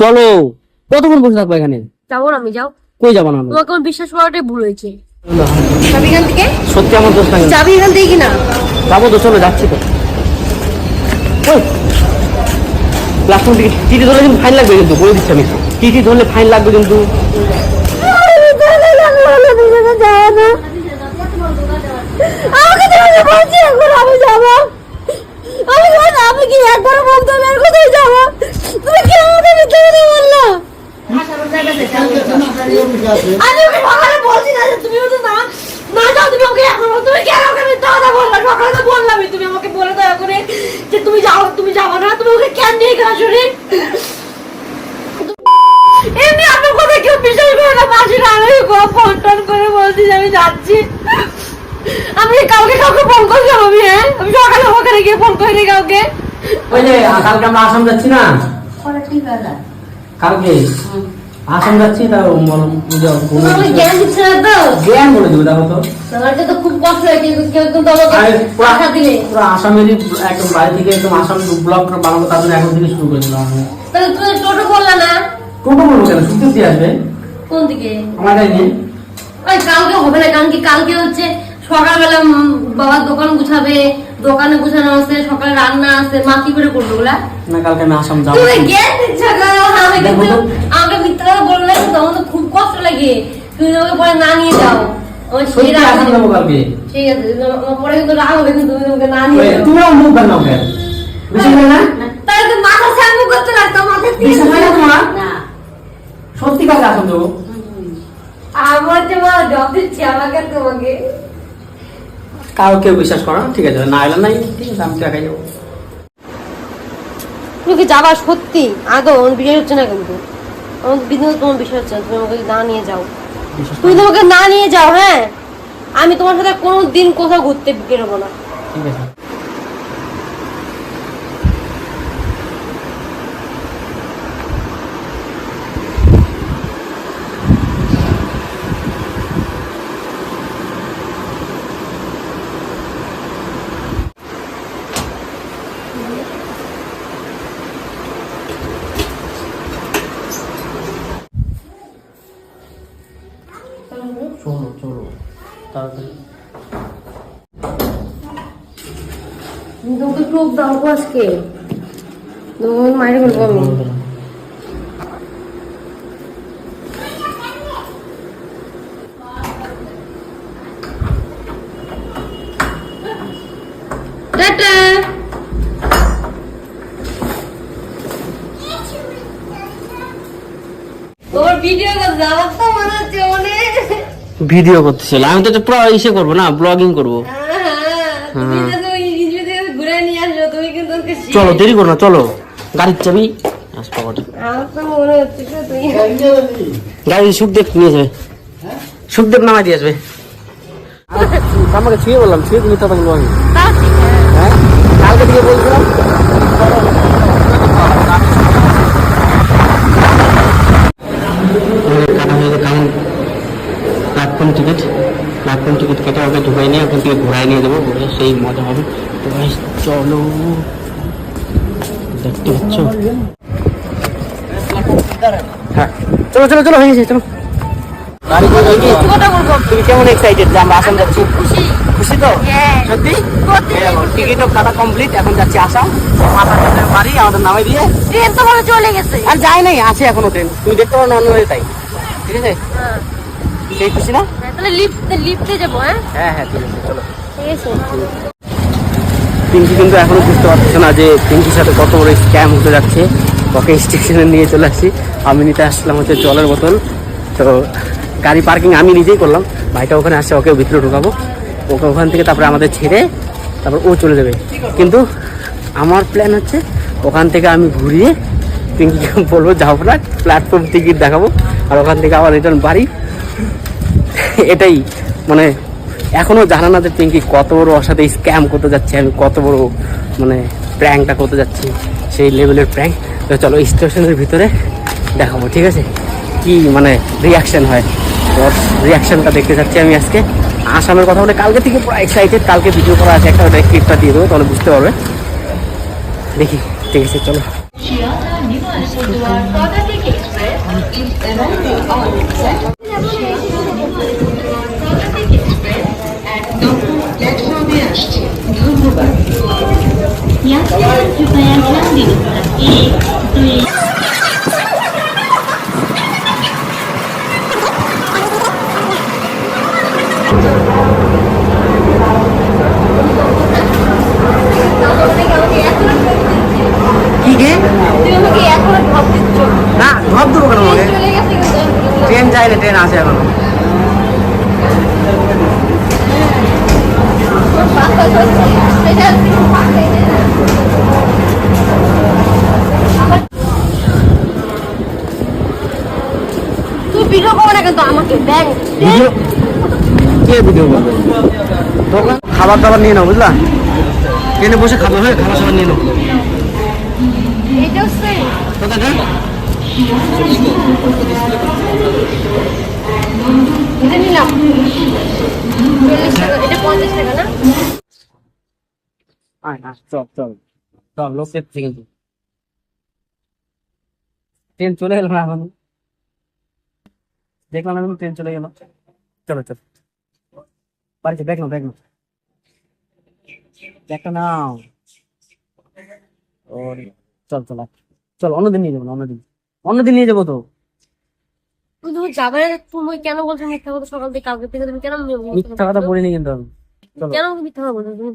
চলো কতক্ষণ বসে থাকব এখানে? যাব না আমি যাও। কই যাব না তোমাকে আমার বিশ্বাস করাটাই ভুল হয়েছে। যাবি এখান থেকে? সত্যি আমার দোষ লাগে যাবি এখান থেকে কিনা? যাব তো চলো যাচ্ছি তো। ওই, থেকে টিটি ধরলে কিন্তু ফাইন লাগবে কিন্তু বলে দিচ্ছি আমি। টিটি ধরলে ফাইন লাগবে কিন্তু। আমাকে তুমি বলছি এখন আমি যাব। আমি বল আমি কি একবার বলতে আমি আর কোথায় যাব? তুমি কি আমাকে মিথ্যে কথা বলল? আমি ওকে সকালে বলছি না যে তুমি তো না না যাও, তুমি ওকে এখন তুমি কেন ওকে মিথ্যে কথা বললা? সকালে তো বললামই তুমি আমাকে বলে দয়া করে যে তুমি যাও, তুমি যাব না, তুমি ওকে কেন নিয়ে গেলা শুনি এমনি আপনার কথা কেউ বিশ্বাস করে না না আমি ফোন টোন করে বলছি যে আমি যাচ্ছি। আমি কাউকে কাউকে ফোন করলাম আমি হ্যাঁ? আমি সকালে ওখানে গিয়ে ফোন করিনি কাউকে। ওই যে কালকে আমরা আসাম যাচ্ছি না? কালকে? আসাম যাচ্ছি তা। জ্ঞান দিচ্ছে না তো? জ্ঞান বলে দেবো দেখো তো। তোমার তো খুব কষ্ট হয় কিন্তু কেউ দিলে। পুরা আসামেরই একদম বাড়ি থেকে একদম আসাম ব্লগ বানাবো তার জন্য এখন থেকে শুরু করে দিলাম আমি তাহলে তুমি টোটো করলা না? টোটো বলব কেন? শুনতে আসবে? কোন দিকে? আমার নিয়ে। কালকে হবে না কারণ কি কালকে হচ্ছে সকালবেলা বাবার দোকান গুছাবে দোকানে গুছানো আছে সকালে রান্না আছে মা কি করে করবে ওগুলা না কালকে আমি আসাম যাব। তুমি জ্ঞান দিচ্ছ? আমি কিন্তু আমাকে মিথ্যা কথা বললে কিন্তু আমার তো খুব কষ্ট লাগে। তুমি আমাকে পরে না নিয়ে যাও। আমার সেই সত্যি রাগ আসাম হবে। যাব কালকে? ঠিক আছে পরে কিন্তু রাগ হবে কিন্তু তুমি আমাকে না নিয়ে যাও। তুমিও মুখ বানাও কেন? বেশি না? তাহলে তো মাথা শ্যাম্পু করতে লাগতো মাথা বেশি না না। সত্যি কালকে আসাম যাব। আমার যে মা জব দিচ্ছি আমাকে তোমাকে কারও কেউ বিশ্বাস করো ঠিক আছে না এলে নাই ঠিক আছে আমি তো একাই যাব। তুমি কি যাবা সত্যি? আদৌ অন বিশ্বাস হচ্ছে না কিন্তু। আমার বিন্দু তোমার বিশ্বাস হচ্ছে না তুমি আমাকে না নিয়ে যাও। তুমি। তোমাকে না নিয়ে যাও হ্যাঁ? আমি তোমার সাথে কোনো দিন কোথাও ঘুরতে বেরোবো না। ঠিক আছে চলো চলো তাড়াতাড়ি তোমাকে টোপ দাও আজকে। তোমাকে মাইরে বলব আমি। ভিডিও মনে করতেছিল। আমি তো পুরো ইসে করব না ব্লগিং করব। তুমি চলো দেরি করো না চলো। গাড়ির চাবি। গাড়ি সুখদেব নিয়ে যাবে। সুখদেব নামাই দিয়ে আসবে। আমাকে ছুঁয়ে বললাম ছুঁয়ে তুমি তো বলব আমি হ্যাঁ। কালকে থেকে বলছিলাম প্ল্যাটফর্ম টিকিট। প্ল্যাটফর্ম টিকিট কেটে ওকে ঢুকাই নিয়ে ওখান থেকে ঘুরাই নিয়ে দেবো সেই মজা হবে। তো চলো। দেখতে পাচ্ছ? হ্যাঁ। চলো চলো চলো হয়ে গেছে চলো। হয়ে তুমি কেমন এক্সাইটেড যে আমরা আসাম যাচ্ছি? খুশি। খুশি তো? হ্যাঁ। সত্যি? সত্যি। টিকিটও কাটা কমপ্লিট এখন যাচ্ছি আসাম। মাথা বাড়ি আমাদের নামে দিয়ে। ট্রেন তো মনে চলে গেছে। আর যাই নাই আছে এখনও ট্রেন। তুমি দেখতে পারো না অন্য হয়ে তাই। ঠিক আছে? হ্যাঁ। সেই খুশি না? হ্যাঁ, তাহলে লিফটে লিফটে যাব হ্যাঁ? হ্যাঁ হ্যাঁ ঠিক আছে চলো। ঠিক আছে। পিঙ্কি কিন্তু এখনও বুঝতে পারছে না যে পিঙ্কির সাথে কত বড় স্ক্যাম হতে যাচ্ছে। ওকে স্টেশনে নিয়ে চলে আসছি আমি নিতে আসলাম হচ্ছে জলের বোতল। তো গাড়ি পার্কিং আমি নিজেই করলাম। ভাইটা ওখানে আসছে ওকে ভিতরে ঢুকাবো। ওকে ওখান থেকে তারপরে আমাদের ছেড়ে তারপর ও চলে যাবে। কিন্তু আমার প্ল্যান হচ্ছে ওখান থেকে আমি ঘুরিয়ে পিঙ্কিকে বলব যাব না প্ল্যাটফর্ম টিকিট দেখাবো। আর ওখান থেকে আবার রিটার্ন বাড়ি। এটাই মানে এখনও জানা না যে পিঙ্কি কত বড় ওর সাথে স্ক্যাম করতে যাচ্ছে, আমি কত বড় মানে প্র্যাঙ্কটা করতে যাচ্ছি, সেই লেভেলের প্র্যাঙ্ক তো চলো স্টেশনের ভিতরে দেখাবো, ঠিক আছে? কি মানে রিয়াকশান হয়? ওর রিয়াকশানটা দেখতে চাচ্ছি আমি আজকে। আসামের কথা বলে কালকে থেকে পুরো এক্সাইটেড কালকে ভিডিও করা আছে, একটা ওটা ক্লিপটা দিয়ে দেবো, তাহলে বুঝতে পারবে। দেখি, ঠিক আছে, চলো। দেবো কেন আমাকে চলে গেছে কিন্তু ট্রেন না ট্রেন আসে এখন বাতাস হচ্ছে ভিডিও না কিন্তু আমাকে ব্যাংক কে ভিডিও করবে? দোকান? খাবার দাবার নিয়ে নাও বুঝলা? ট্রেনে বসে খাবার হয় খাবার সাবার নিয়ে নাও। এটা নিলাম। এটা পঞ্চাশ টাকা না? আয় চল চল। চল লোক কিন্তু। ট্রেন চলে গেল না এখন? দেখলাম ট্রেন চলে গেল। চলো চলো। বাড়িতে ব্যাগ নাও ব্যাগ নাও। ব্যাগটা নাও। ওরে চল চল। চল অন্যদিন নিয়ে যাব না অন্যদিন। অন্যদিন নিয়ে যাব তো। তুমি যাবে তুমি কেন বলছো মিথ্যা কথা সকাল থেকে কালকে থেকে তুমি কেন মিথ্যা কথা বলিনি কিন্তু কেন মিথ্যা কথা বলছো তুমি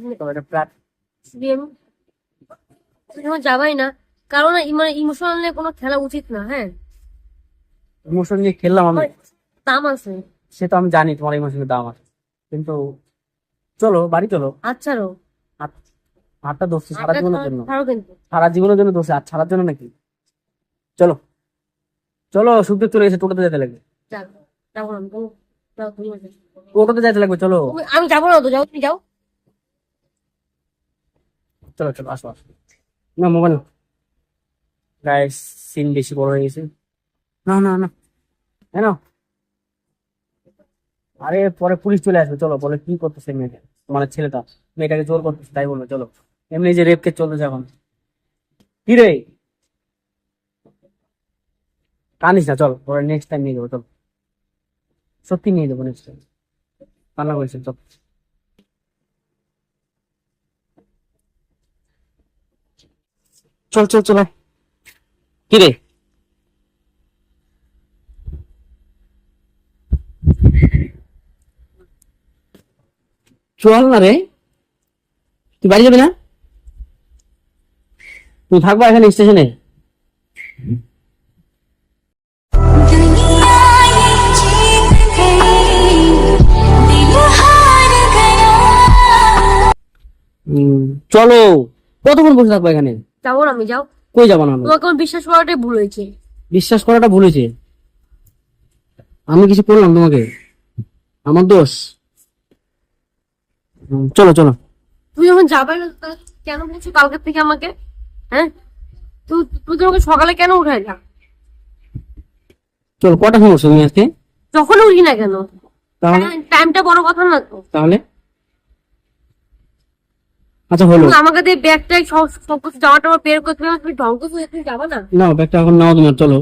দিয়ে আমি যাবাই না। কারণ মানে ইমোশনাল নিয়ে কোনো খেলা উচিত না হ্যাঁ? ইমোশন নিয়ে খেললাম আমি। দাম আছে। সে তো আমি জানি তোমার ইমোশনের দাম আছে। কিন্তু চলো বাড়ি চলো। আচ্ছা রো। হাতটা দোষী সারা জীবনের জন্য। সারা জীবনের জন্য দোষী আর ছাড়ার জন্য নাকি? চলো। চলো সুখদেব চলে গেছে টোটোতে যেতে লাগবে। টোটোতে যেতে লাগবে চলো। আমি যাব না তো যাও তুমি যাও। চলো চলো আসো আসো না মোবাইল গায়ে সিন বেশি বড় হয়ে গেছে। না না না। হ্যাঁ না আরে, পরে পুলিশ চলে আসবে। চলো, বলে কি করতেছে মেয়েটা? মানে ছেলেটা। মেয়েটাকে জোর করতেছে, তাই বলবে চলো। এমনি যে রেপ কেস চলতেছে এখন। কি রে? কানিস না, চল। পরে নেক্সট টাইম নিয়ে যাব, চল। সত্যি নিয়ে যাব নেক্সট টাইম কান্না করেছে, চল। চল চল চল কি রে চল না রে। তুই বাড়ি যাবি না? তুই থাকবা এখানে স্টেশনে। চলো। কতক্ষণ বসে থাকব এখানে? যাব না আমি যাও। কই যাব না? তোমাকে আমার বিশ্বাস করাটাই ভুল হয়েছে। বিশ্বাস করাটা ভুল হয়েছে? আমি কিছু করলাম তোমাকে? আমার দোষ? চলো চলো। তুমি যখন যাবে না কেন বলছো কালকে থেকে আমাকে? হ্যাঁ? তুই তুই তোমাকে সকালে কেন উঠাই না চলো কটা সময় তুমি আজকে? যখন উঠি না কেন? তাহলে? টাইমটা বড় কথা না তো। তাহলে? আচ্ছা হলো। আমাকে দিয়ে ব্যাগ ট্যাগ সব সব কিছু জামা টামা বের করতে হবে তুমি ঢঙ্গ করে তুমি যাবে না? নাও ব্যাগটা এখন নাও তোমার চলো।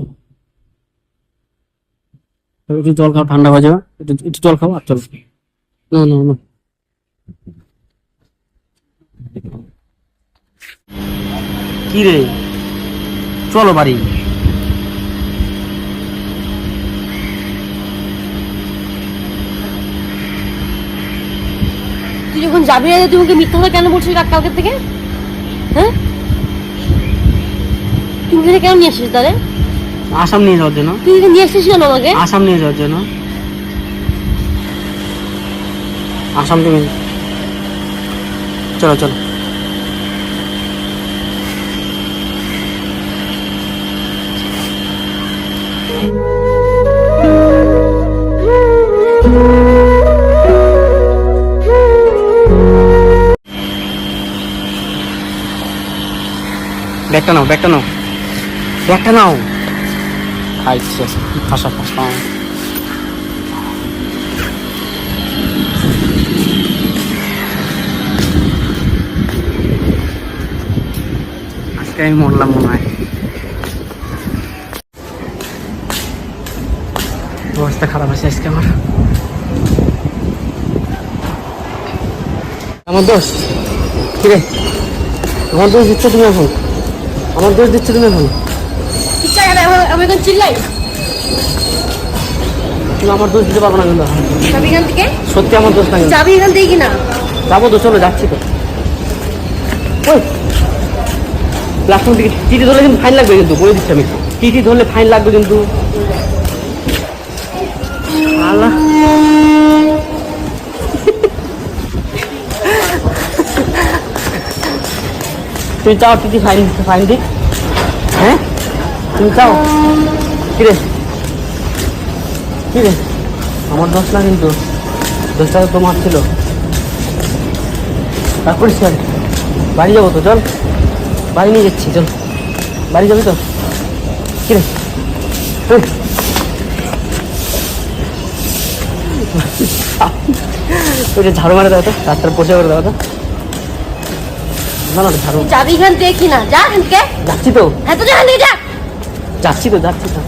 একটু জল খাও ঠান্ডা হয়ে যাবে। একটু একটু জল খাও আর চলো। না না না। কি রে? চলো বাড়ি। যাবি না তুমি ওকে মিথ্যা কথা কেন বলছিস কাল- কালকে থেকে? হ্যাঁ? তুমি এখানে কেন নিয়ে আসিস তাহলে? আসাম নিয়ে যাওয়ার জন্য। তুই এখানে নিয়ে আসছিস কেন আমাকে? আসাম নিয়ে যাওয়ার জন্য। আসাম তুমি চলো চলো। ব্যাগটা নাও ব্যাগটা নাও। ব্যাগটা নাও। আজকে আমি মরলাম মনে হয়। অবস্থা খারাপ আছে আজকে আমার। আমার দোষ? কিরে আমার দোষ দিচ্ছ তুমি এখন? আমার দোষ দিচ্ছ তুমি এখন? ইচ্ছা করে আমি- এখন চিল্লাই। তুমি আমার দোষ দিতে পারব না কিন্তু। যাবি এখান থেকে? সত্যি আমার দোষ না কিন্তু। যাবি এখান থেকে কিনা? যাব তো চলো যাচ্ছি তো। ওই প্ল্যাটফর্ম থেকে টিটি ধরলে কিন্তু ফাইন লাগবে কিন্তু বলে দিচ্ছি আমি। টিটি ধরলে ফাইন লাগবে কিন্তু। আল্লাহ। তুমি চাও টিটি ফাইন ফাইন দিক হ্যাঁ? তুমি চাও? কিরে? কিরে? আমার দোষ না কিন্তু দোষটা তো তোমার ছিল। তারপরে স্যার বাড়ি যাব তো, চল। বাড়ি নিয়ে যাচ্ছি, চল। বাড়ি যাবি তো? কিরে? যে ঝাড়ু মারে দাও তো, রাস্তার পোষে করে দাও তো। না না ঝাড়ু যাবি এখান থেকে কিনা যা এখান থেকে। যাচ্ছি তো। এত যা এখান থেকে যা। যাচ্ছি তো যাচ্ছি তো।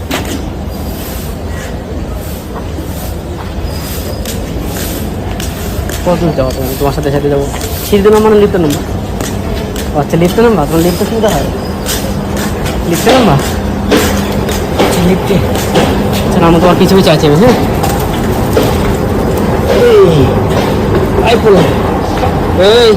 কতদূর যাব তুমি তোমার? সাথে সাথে যাব। সিঁড়িতে নাম্বার না লিফ্টের নাম্বার আচ্ছা লিফ্টের নাম্বার তোমার লিফ্টে সুবিধা হয়? নাম্বার আচ্ছা লিফটে আচ্ছা তোমার কিছু কিছু আছে হ্যাঁ? এই।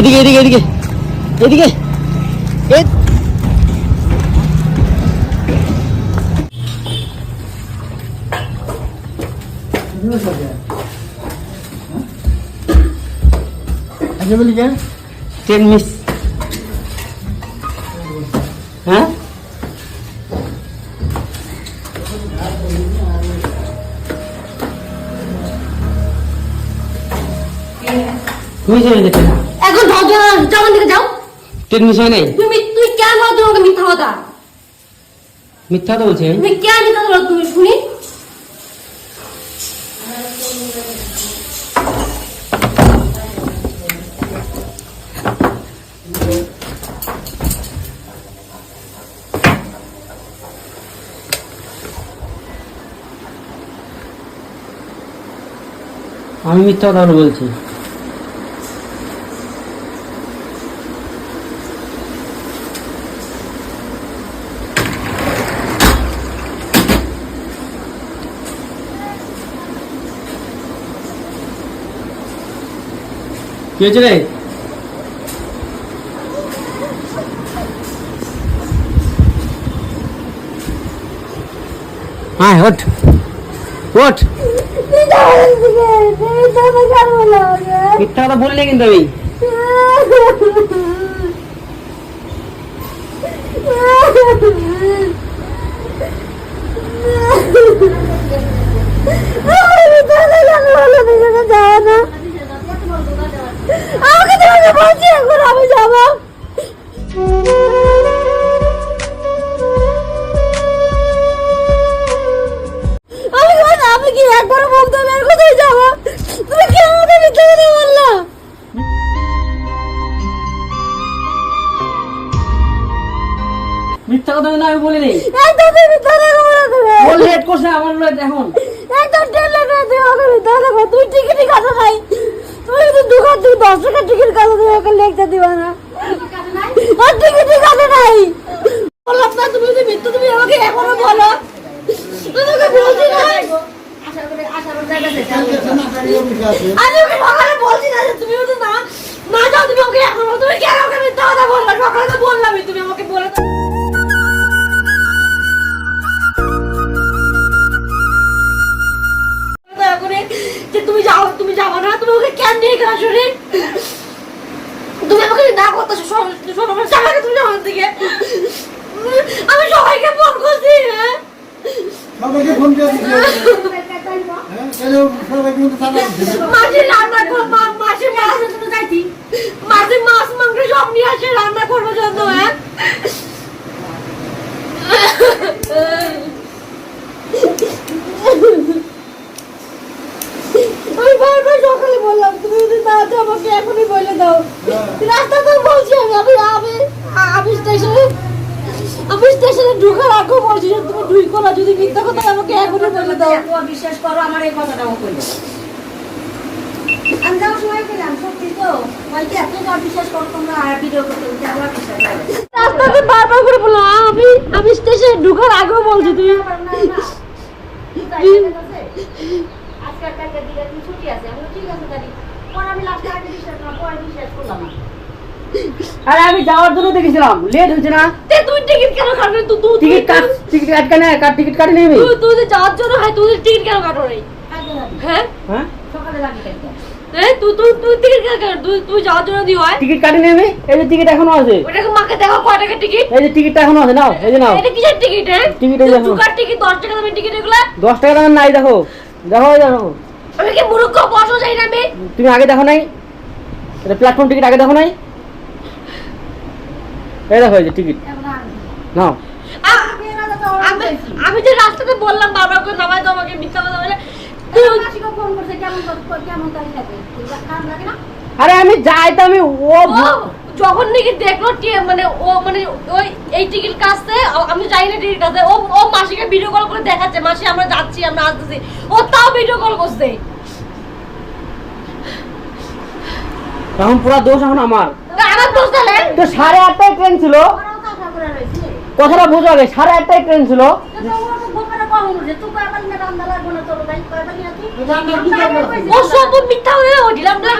এদিকে এদিকে এদিকে এদিকে এ- ট্রেন মিস হ্যাঁ ট্রেন মিস হয় নাই? তুমি তুই কেন বলো তুমি আমাকে মিথ্যা কথা মিথ্যা তো বলছি। তুমি কেন মিথ্যা বলো তুমি শুনি। আমি মিথ্যা কথা বলছি। কি হয়েছে রে? হ্যাঁ ওঠ। ওঠ। মিথ্যা কথা বললে কিন্তু আমি। বলছি এখন আমি যাব আমি আমি কি একবার মুখ ধরে আর কোথায় যাব তুমি কি আমাকে মিথ্যা কথা বললা মিথ্যা কথা কিন্তু আমি একদম কথা একদম নাই তুমি যদি দোকান থেকে দশ টাকা টিকিট কাটো তুমি ওকে লেখতে নাই তুমি তুমি আমাকে এখনও বলো। আমি ওকে বলছি না। যে তুমি তো না না যাও, তুমি ওকে এখন তুমি কেন ওকে মিথ্যা কথা বললা সকালে তো বললামই, তুমি আমাকে বলে করে যে তুমি যাও তুমি যাব না তুমি ওকে কেন নিয়ে গেলা শরীর তুমি আমাকে না করতেছো শোনো সামাকে তুমি এখান থেকে। আমি সবাইকে ফোন করছি হ্যাঁ? সবাইকে ফোন হ্যাঁ? সবাইকে রান্না মাছ যাইতি। মাঝে মাছ মাংস সব নিয়ে আসে রান্না করব জন্য হ্যাঁ? আমি বারবার সকালে বললাম তুমি যদি না যাও আমাকে এখন আমি আমি আমি স্টেশনে আমি স্টেশনে ঢুকার আগে বলছি যে তুমি ঢুকো না যদি মিথ্যা কথা আমাকে এখনই বলে দাও। বিশ্বাস করো আমার এই কথাটা কইলো আমি যাওয়ার সময় পেলাম সত্যি তো। বলছি এত তো বিশ্বাস করো তোমরা আর ভিডিও করতে উঠে আমার বিশ্বাস লাগে রাস্তাতে বারবার করে বললাম আমি আমি স্টেশনে ঢুকার আগেও বলছি তুমি। আজকাল কালকে দিলে ছুটি আছে আমি ঠিক আছে আরে আমি যাওয়ার জন্য দেখেছিলাম লেট হয়েছে না? তে তুমি টিকিট কেন কাটবে তুই তুই টিকিট কাট টিকিট না কাট টিকিট কাটি নেবি তুই তুই যে যাওয়ার জন্য হয় তুই টিকিট কেন কাটো রে হ্যাঁ? হ্যাঁ? সকালে হ্যাঁ তুই তুই তুই টিকিট কাটো তুই তুই যাওয়ার জন্য দি হয়। টিকিট কাটি নেবি এই যে টিকিট এখনও আছে। ওটাকে মাকে দেখো কয় টাকা টিকিট এই যে টিকিটটা এখনও আছে নাও এই যে নাও। এটা কিসের টিকিট হ্যাঁ? টিকিট এই দেখো। টিকিট দশ টাকা দামের টিকিট এগুলা? দশ টাকা দামের নাই দেখো। দেখো দেখো। আমি কি মুরুক্ষ বসো যাই না আমি? তুমি আগে দেখো নাই? এটা প্ল্যাটফর্ম টিকিট আগে দেখো নাই? এই দেখো এই যে টিকিট নাও। আমি আমি যে রাস্তাতে বললাম বাবা করে নামাই দাও আমাকে মিথ্যা কথা বলে আরে আমি যাই তো আমি ও যখন নাকি দেখল মানে ও মানে ওই এই টিকিট কাটছে আ- আমি যাই না টিকিট কাটছে ও ও মাসিকে ভিডিও কল করে দেখাচ্ছে মাসি আমরা যাচ্ছি আমরা আসতেছি ও তাও ভিডিও কল করছে। এখন পুরো দোষ এখন আমার। আমার দোষ তাহলে? তো সাড়ে আটটায় ট্রেন ছিল। কথাটা বোঝো আগে সাড়ে আটটায় ট্রেন ছিল। তো তো ওরা তো বোকারা কম উঠছে তুই কয় পালি না রান্না লাগবো না তোর তাই কয় পালি না তুই রান্না কি করব? ও সব মিথ্যা হয়ে ও দিলাম না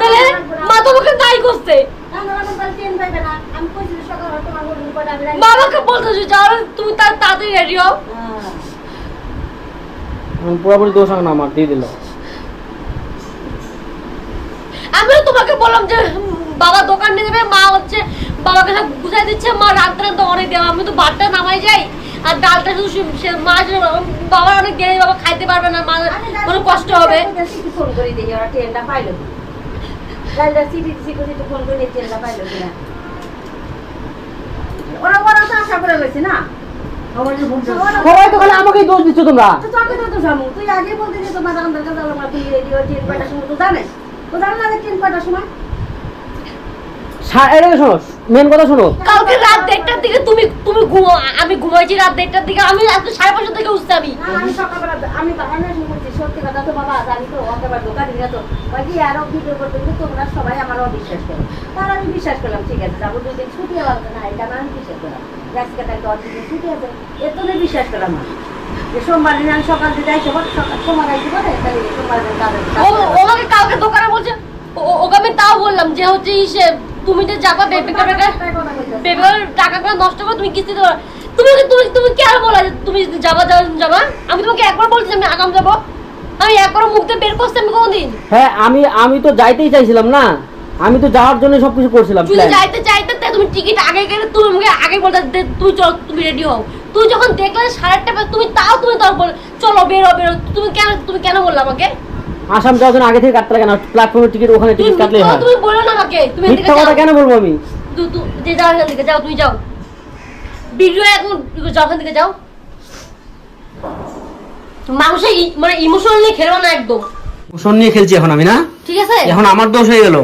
তাহলে মা তোমাকে দায়ী করছে রান্না লাগবো তাহলে ট্রেন পাইবে না আমি কইছি সকাল তোমার বলুন কটা আমি রান্না- বাবাকে বলতে যে যাও তুমি তার তাড়াতাড়ি রেডি হও হ্যাঁ। এখন পুরোপুরি দোষ এখন আমার দিয়ে দিল। আমিও তোমাকে বললাম যে বাবা দোকান নিয়ে যাবে মা হচ্ছে বাবাকে সব বুঝাই দিচ্ছে মা রাত্রে তো অনেক দেওয়া আমি তো ভাতটা নামাই যাই আর ডালটা শুধু মা বাবার অনেক দেরি বাবা খাইতে পারবে না মা কোনো কষ্ট হবে। সিটি ফোন করে দিই ওরা ট্রেনটা পাইলো গাড়িটা সিটি সিটি সিটি ফোন করে ট্রেনটা পাইলো কিনা। ওরা ওরা তো আশা করে রয়েছে না সবাইকে ফোন করো। ওরা- সবাই তো খালি আমাকেই দোষ দিচ্ছ তোমরা। তো তোকে তো তো জানো। তুই আগে বলতে যে তোমার আমাদের কাছে আমরা তুই রেডিও ট্রেন কয়টার সময় তো জানিস। তো জানো না যে ট্রেন সময়? শোনো মেন কথা শোনো। কালকে রাত দেড়টার দিকে তুমি তুমি ঘুমো আমি ঘুমাইছি রাত দেড়টার দিকে। আমি আজকে সাড়ে পাঁচটার থেকে উঠছি আমি। না, আমি সকালবেলা আমি বাগানে শুনছি সত্যি কথা তো বাবা জানি তো একেবারে দোকান তো। আরও ভিডিও করতে তোমরা সবাই আমার অবিশ্বাস করো। তার আমি বিশ্বাস করলাম ঠিক আছে যাব দুই দিন। ছুটি লাগবে না এটা আমি বিশ্বাস করলাম। আজকে তাই দশ দিন ছুটি আছে এর তো আমি বিশ্বাস সোমবার দিন আমি সকাল দিকে যাই সবার সোমবার আইতে পারে তাহলে সোমবার দিন কাজে ও ও আমাকে কালকে দোকানে বলছে? ও- ও- ওকে আমি তাও বললাম যে হচ্ছে ইসে তুমি যে যাবা বেবি বেবি বেবির টাকাগুলো নষ্ট করে তুমি কিস্তি দেবো। তুমি তুমি তুমি কেন বলা যে তুমি যাবা যাবা যাবা? আমি তোমাকে একবার বলছি আমি আগাম যাব। আমি একবার মুখ দিয়ে বের করছি আমি কোনদিন। হ্যাঁ আমি আমি তো যাইতেই চাইছিলাম না। আমি তো যাওয়ার জন্য সবকিছু করছিলাম তুই যাইতে চাই তুমি টিকিট আগে গেলে তুমি আমাকে আগে বলতে তুই চল তুমি রেডি হও। তুই যখন দেখলে সাড়ে আটটা তুমি তাও তুমি তাও বল চলো বেরো বেরো। তুমি কেন তুমি কেন বললে আমাকে? আসাম যাওয়ার জন্য আগে থেকে কাটতে লাগে না প্ল্যাটফর্মের টিকিট ওখানে টিকিট কাটলে হয়। তুমি বলো না আমাকে তুমি এদিকে মিথ্যা কথা। কেন বলব আমি? তু- তু- যে যাও এখান থেকে যাও তুমি যাও। ভিডিও এখন যাও এখান থেকে যাও। মানুষের মানে ইমোশন নিয়ে খেলব না একদম। শোন নিয়ে খেলছি এখন আমি না? ঠিক আছে? এখন আমার দোষ হয়ে গেল।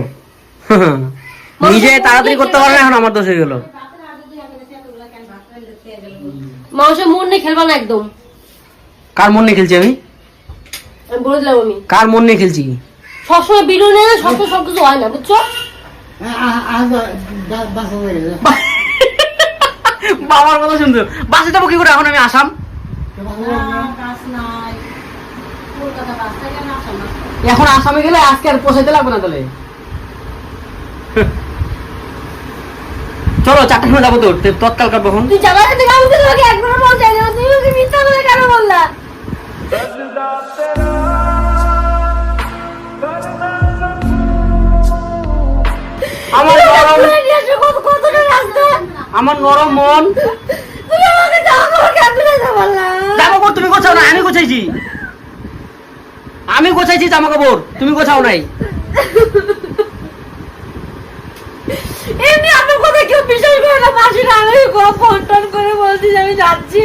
নিজে তাড়াতাড়ি করতে পারবে না এখন আমার দোষ হয়ে গেল। মানুষের মন নিয়ে খেলবা না একদম। কার মন নিয়ে খেলছি আমি? আমি বলে দিলাম আমি। কার মন নিয়ে খেলছি সবসময় ভিডিও নিয়ে না সবসময় সব কিছু হয় না বুঝছ। বাবার কথা শুনতে বাসে যাব কি করে? এখন আমি আসাম। নাই এখন আসামে গেলে আজকে আর পোষাইতে লাগবে না তাহলে। চলো চারটার সময় যাব তো। তে- তৎকাল কাটবো এখন তুই যাবা না থেকে আমি তো তোমাকে একবার বলছি না তুমি ওকে মিথ্যা বলে কেন বললা? আমার নরম আমার মন। তুমি আমাকে যাওয়া করো বললা? জামা কাপড় তুমি গোছাও না আমি গোছাইছি। আমি গোছাইছি জামা কাপড় তুমি গোছাও নাই। এমনি বিশ্বাস করে না না আমি ফোন টোন করে বলছি যে আমি যাচ্ছি।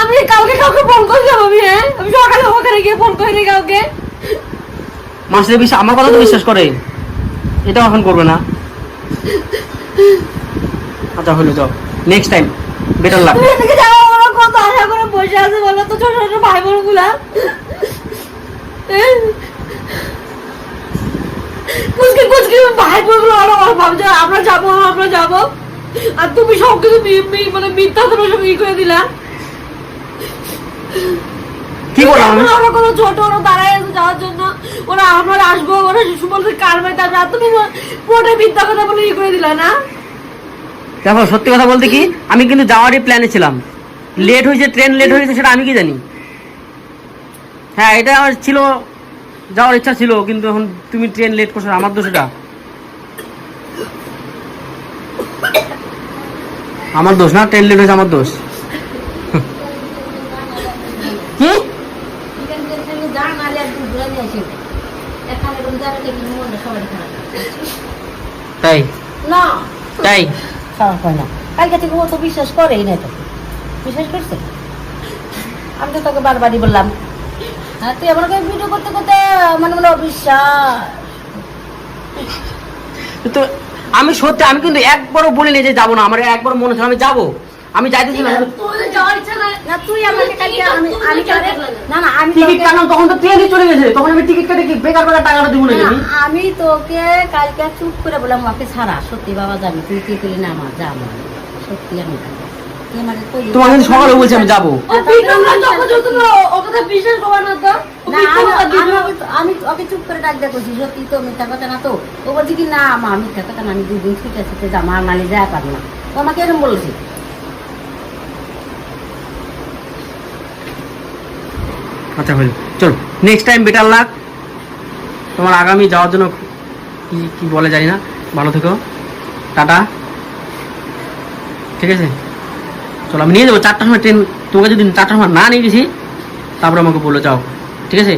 আমি কাউকে কাউকে ফোন করলাম আমি হ্যাঁ? আমি সকালে ওখানে হয়নি কাউকে। মানুষের বিশ্বাস আমার কথা তো বিশ্বাস করে। এটাও এখন করবে না। আচ্ছা হলো যাও। নেক্সট টাইম বেটার লাগ তুমি এদিকে যাও ওরা কত আশা করে বসে আছে বলো তো ছোট ছোট ভাই বোনগুলা কুচকে কুচকে ভাই ওরা ওরা ভাবছে আমরা যাব আমরা যাব। আর তুমি সব কিছু মানে মিথ্যা তোমার সব ই করে দিলা। কি বললাম আমি? ওরা কোনো ছোট ওরা দাঁড়ায় আছে যাওয়ার জন্য। ওরা আমরা আসব ওরা আর তুমি পুরোটা মিথ্যা কথা বলে ই করে দিলা না? দেখো সত্যি কথা বলতে কি আমি কিন্তু যাওয়ারই প্ল্যানে ছিলাম। লেট হয়েছে ট্রেন লেট হয়েছে সেটা আমি কি জানি? হ্যাঁ এটা আমার ছিল যাওয়ার ইচ্ছা ছিল কিন্তু এখন তুমি ট্রেন লেট করছ আমার দোষ এটা। আমার দোষ না? ট্রেন লেট হয়েছে আমার দোষ। কি? তাই? না। তাই? না কালকে থেকে ও তো বিশ্বাস করেই না তোকে। বিশ্বাস করছে? আমি তো তোকে বারবারই বললাম হ্যাঁ তুই আমার ভিডিও করতে করতে মানে মানে অবিশ্বাস। তো আমি সত্যি আমি কিন্তু একবারও বলিনি যে যাব না আমার একবার মনে ছিল আমি যাব। আমি যাইতেছি না। তুই আমাকে কালকে আমি আমি না। না আমি টিকিট তোকে- কাটলাম তখন তো ট্রেনই চলে গেছে তখন আমি টিকিট কেটে কি বেকার বেকার টাকাটা দিব না আমি তোকে কালকে চুপ করে বললাম ওকে ছাড়া। সত্যি বাবা যাবি তুই কি করলি না আমার যা আমার সত্যি আমি তুই তোমাকে সকালে বলছি আমি যাব। তো? না, আমি- কথা ওকে- চুপ করে ডাক দিয়ে সত্যি তো মিথ্যা কথা না তো? ও বলছে কি না মা মিথ্যা কথা না আমি দুদিন ছুটে ছুটে যা মার নালি যায় পারব না। তো আমাকে এরকম বলছি। আচ্ছা চলো নেক্সট টাইম বেটার লাগ তোমার আগামী যাওয়ার জন্য কি কি বলে জানি না। ভালো থেকো। টাটা। ঠিক আছে? চলো, আমি নিয়ে যাব, চারটার সময় ট্রেন তোমাকে যদি চারটার সময় না নিয়ে গেছি, তারপরে আমাকে বলে যাও, ঠিক আছে?